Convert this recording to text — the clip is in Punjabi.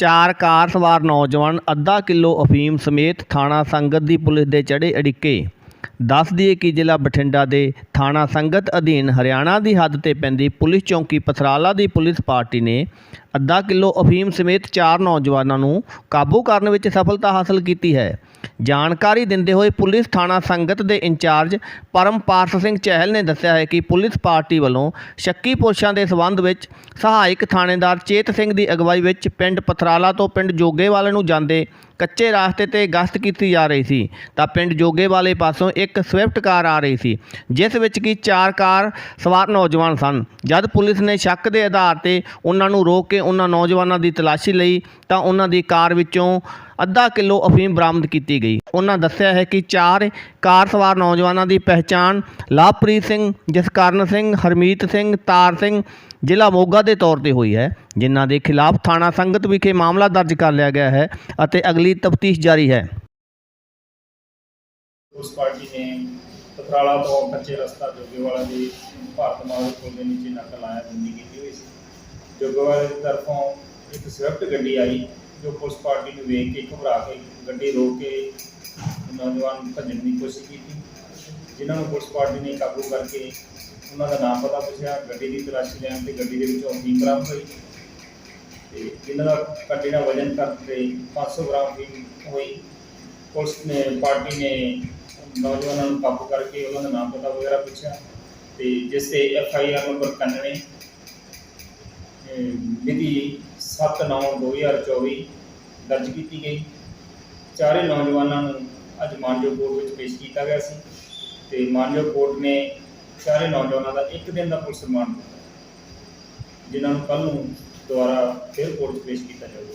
ਚਾਰ ਕਾਰ ਸਵਾਰ ਨੌਜਵਾਨ ਅੱਧਾ ਕਿਲੋ ਅਫੀਮ ਸਮੇਤ ਥਾਣਾ ਸੰਗਤ ਦੀ ਪੁਲਿਸ ਦੇ ਚੜ੍ਹੇ ਅੜਿੱਕੇ। ਦੱਸ ਦਈਏ ਕਿ ਜ਼ਿਲ੍ਹਾ ਬਠਿੰਡਾ ਦੇ ਥਾਣਾ ਸੰਗਤ ਅਧੀਨ ਹਰਿਆਣਾ ਦੀ ਹੱਦ ਤੇ ਪੈਂਦੀ ਪੁਲਿਸ ਚੌਂਕੀ ਪਥਰਾਲਾ ਦੀ ਪੁਲਿਸ ਪਾਰਟੀ ਨੇ ਅੱਧਾ ਕਿਲੋ ਅਫੀਮ ਸਮੇਤ ਚਾਰ ਨੌਜਵਾਨਾਂ ਨੂੰ ਕਾਬੂ ਕਰਨ ਵਿੱਚ ਸਫਲਤਾ ਹਾਸਲ ਕੀਤੀ ਹੈ। ਜਾਣਕਾਰੀ ਦਿੰਦੇ ਹੋਏ ਪੁਲਿਸ ਥਾਣਾ ਸੰਗਤ ਦੇ ਇੰਚਾਰਜ ਪਰਮਪਾਰਸ ਸਿੰਘ ਚਹਿਲ ਨੇ ਦੱਸਿਆ ਹੈ ਕਿ ਪੁਲਿਸ ਪਾਰਟੀ ਵੱਲੋਂ ਸ਼ੱਕੀ ਪੁਰਸ਼ਾਂ ਦੇ ਸਬੰਧ ਵਿੱਚ ਸਹਾਇਕ ਥਾਣੇਦਾਰ ਚੇਤ ਸਿੰਘ ਦੀ ਅਗਵਾਈ ਵਿੱਚ ਪਿੰਡ ਪਥਰਾਲਾ ਤੋਂ ਪਿੰਡ ਜੋਗੇਵਾਲੇ ਨੂੰ ਜਾਂਦੇ ਕੱਚੇ ਰਾਸਤੇ ਤੇ ਗਸ਼ਤ ਕੀਤੀ ਜਾ ਰਹੀ ਸੀ। ਤਾਂ ਪਿੰਡ ਜੋਗੇਵਾਲੇ ਪਾਸੋਂ ਇੱਕ ਸਵਿਫਟ ਕਾਰ ਆ ਰਹੀ ਸੀ, ਜਿਸ ਵਿੱਚ ਕਿ ਚਾਰ ਕਾਰ ਸਵਾਰ ਨੌਜਵਾਨ ਸਨ। ਜਦ ਪੁਲਿਸ ਨੇ ਸ਼ੱਕ ਦੇ ਆਧਾਰ ਤੇ ਉਹਨਾਂ ਨੂੰ ਰੋਕ ਕੇ ਉਹਨਾਂ ਨੌਜਵਾਨਾਂ ਦੀ ਤਲਾਸ਼ੀ ਲਈ ਤਾਂ ਉਹਨਾਂ ਦੀ ਕਾਰ ਵਿੱਚੋਂ ਅੱਧਾ ਕਿਲੋ ਅਫੀਮ ਬਰਾਮਦ ਕੀਤੀ ਗਈ। ਉਹਨਾਂ ਦੱਸਿਆ ਹੈ ਕਿ ਚਾਰ ਕਾਰ ਸਵਾਰ ਨੌਜਵਾਨਾਂ ਦੀ ਪਹਿਚਾਣ ਲਵਪ੍ਰੀਤ ਸਿੰਘ, ਜਸਕਰਨ ਸਿੰਘ, ਹਰਮੀਤ ਸਿੰਘ, ਤਾਰ ਸਿੰਘ, ਜ਼ਿਲ੍ਹਾ ਮੋਗਾ ਦੇ ਤੌਰ ਤੇ ਹੋਈ ਹੈ, ਜਿਨ੍ਹਾਂ ਦੇ ਖਿਲਾਫ ਥਾਣਾ ਸੰਗਤ ਵਿਖੇ ਮਾਮਲਾ ਦਰਜ ਕਰ ਲਿਆ ਗਿਆ ਹੈ ਅਤੇ ਅਗਲੀ ਤਫਤੀਸ਼ ਜਾਰੀ ਹੈ। ਉਸ ਪਾਰਟੀ ਨੇ ਪਥਰਾਲਾ ਤੋਂ ਕੱਚੇ ਰਸਤਾ ਜੋਗੇਵਾਲਾ ਦੀ ਭਾਰਤ ਮਾਲ ਪੁਲ ਦੇ ਨੀਚੇ ਨਕਲ ਆਇਆ ਬੰਦੀ ਕੀਤੀ ਹੋਈ ਸੀ। ਜੋਗੇਵਾਲੇ ਦੀ ਤਰਫੋਂ ਇੱਕ ਸਵਿਫਟ ਗੱਡੀ ਆਈ। ਜੋ ਪੁਲਿਸ ਪਾਰਟੀ ਨੂੰ ਵੇਖ ਕੇ, ਘਬਰਾ ਕੇ, ਗੱਡੀ ਰੋਕ ਕੇ ਨੌਜਵਾਨ ਭੱਜਣ ਦੀ ਕੋਸ਼ਿਸ਼ ਕੀਤੀ, ਜਿਨ੍ਹਾਂ ਨੂੰ ਪੁਲਿਸ ਪਾਰਟੀ ਨੇ ਕਾਬੂ ਕਰਕੇ ਉਹਨਾਂ ਦਾ ਨਾਮ ਪਤਾ ਪੁੱਛਿਆ, ਗੱਡੀ ਦੀ ਤਲਾਸ਼ੀ ਲੈਣ ਤੇ ਗੱਡੀ ਦੇ ਵਿੱਚੋਂ ਅਫੀਮ ਬਰਾਮਦ ਹੋਈ ਤੇ ਇਹਨਾਂ ਦਾ ਗੱਡੀ ਦਾ ਵਜ਼ਨ ਕਰਕੇ 500 ਗ੍ਰਾਮ ਵੀ ਹੋਈ। ਪੁਲਿਸ ਨੇ, ਪਾਰਟੀ ਨੇ ਨੌਜਵਾਨਾਂ ਨੂੰ ਕਾਬੂ ਕਰਕੇ ਉਹਨਾਂ ਦਾ ਨਾਮ ਪਤਾ ਵਗੈਰਾ ਪੁੱਛਿਆ ਤੇ ਜਿਸ ਤੇ ਐਫ ਆਈ ਆਰ ਨੰਬਰ 91 ਅਹ ਮਿਤੀ 7/9/2024 ਦਰਜ ਕੀਤੀ ਗਈ। ਚਾਰੇ ਨੌਜਵਾਨਾਂ ਨੂੰ ਅੱਜ ਮਾਨਯੋਗ ਕੋਰਟ ਵਿੱਚ ਪੇਸ਼ ਕੀਤਾ ਗਿਆ ਸੀ ਤੇ ਮਾਨਯੋਗ ਕੋਰਟ ਨੇ ਚਾਰੇ ਨੌਜਵਾਨਾਂ ਦਾ ਇੱਕ ਦਿਨ ਦਾ ਪੁਲਿਸ ਰਿਮਾਂਡ ਦਿੱਤਾ। ਜਿਨ੍ਹਾਂ ਨੂੰ ਕੱਲ ਨੂੰ ਦੁਬਾਰਾ ਫਿਰ ਕੋਰਟ 'ਚ ਪੇਸ਼ ਕੀਤਾ ਜਾਊਗਾ